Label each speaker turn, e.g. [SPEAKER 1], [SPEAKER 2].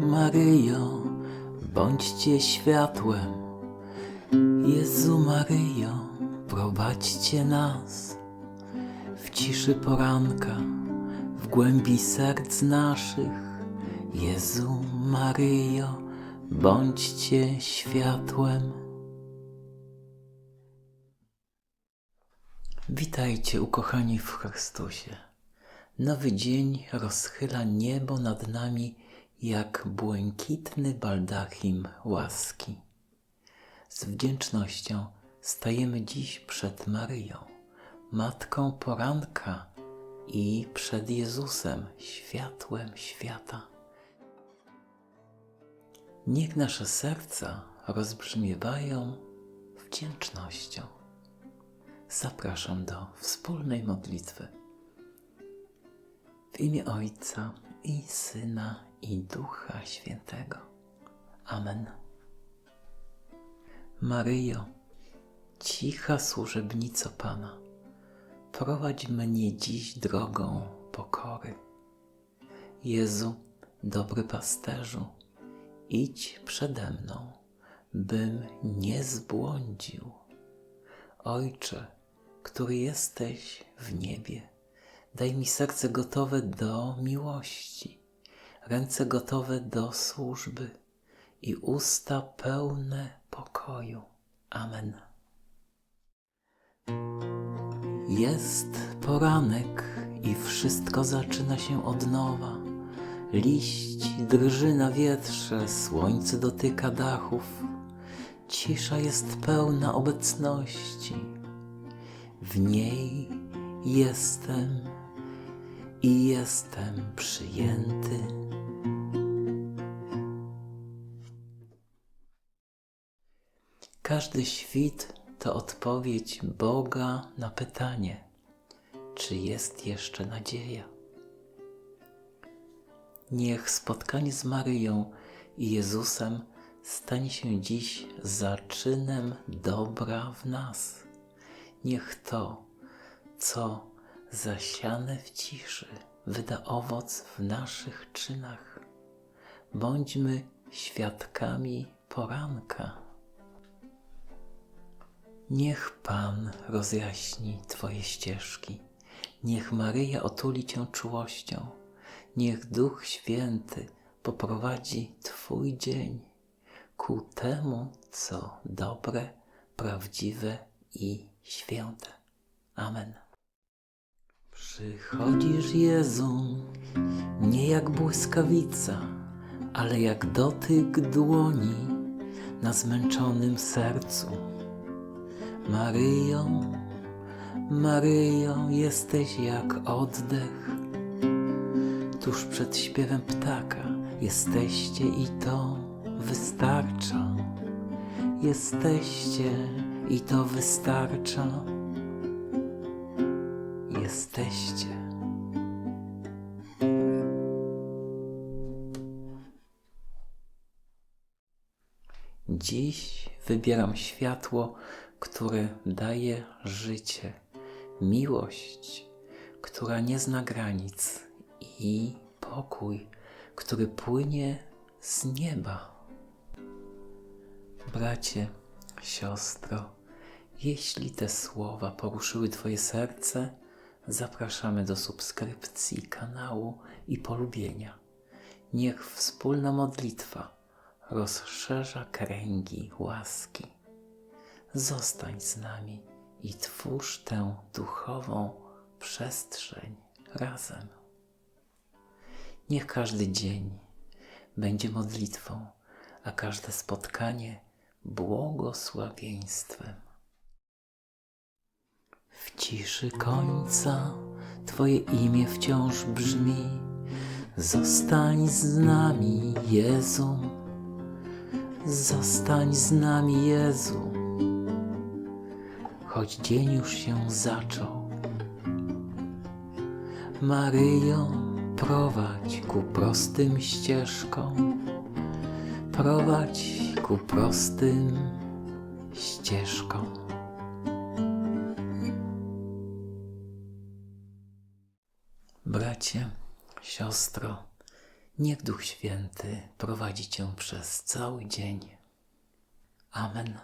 [SPEAKER 1] Maryjo, bądźcie światłem. Jezu Maryjo, prowadźcie nas w ciszy poranka, w głębi serc naszych. Jezu Maryjo, bądźcie światłem. Witajcie, ukochani w Chrystusie. Nowy dzień rozchyla niebo nad nami jak błękitny baldachim łaski. Z wdzięcznością stajemy dziś przed Maryją, Matką poranka i przed Jezusem, światłem świata. Niech nasze serca rozbrzmiewają wdzięcznością. Zapraszam do wspólnej modlitwy. W imię Ojca i Syna i Ducha Świętego. Amen. Maryjo, cicha służebnico Pana, prowadź mnie dziś drogą pokory. Jezu, dobry pasterzu, idź przede mną, bym nie zbłądził. Ojcze, który jesteś w niebie, daj mi serce gotowe do miłości, ręce gotowe do służby i usta pełne pokoju. Amen. Jest poranek i wszystko zaczyna się od nowa. Liść drży na wietrze, słońce dotyka dachów. Cisza jest pełna obecności. W niej jestem i jestem przyjęty. Każdy świt to odpowiedź Boga na pytanie, czy jest jeszcze nadzieja. Niech spotkanie z Maryją i Jezusem stanie się dziś zaczynem dobra w nas. Niech to, co zasiane w ciszy, wyda owoc w naszych czynach. Bądźmy świadkami poranka. Niech Pan rozjaśni Twoje ścieżki, niech Maryja otuli Cię czułością, niech Duch Święty poprowadzi Twój dzień ku temu, co dobre, prawdziwe i święte. Amen. Przychodzisz, Jezu, nie jak błyskawica, ale jak dotyk dłoni na zmęczonym sercu. Maryjo, Maryjo, jesteś jak oddech. Tuż przed śpiewem ptaka jesteście i to wystarcza. Jesteście i to wystarcza. Jesteście. Dziś wybieram światło, które daje życie, miłość, która nie zna granic i pokój, który płynie z nieba. Bracie, siostro, jeśli te słowa poruszyły Twoje serce, zapraszamy do subskrypcji kanału i polubienia. Niech wspólna modlitwa rozszerza kręgi łaski. Zostań z nami i twórz tę duchową przestrzeń razem. Niech każdy dzień będzie modlitwą, a każde spotkanie błogosławieństwem. W ciszy końca Twoje imię wciąż brzmi. Zostań z nami, Jezu. Zostań z nami, Jezu. Choć dzień już się zaczął. Maryjo, prowadź ku prostym ścieżkom. Prowadź ku prostym ścieżkom. Bracie, siostro, Niech Duch Święty prowadzi Cię przez cały dzień. Amen.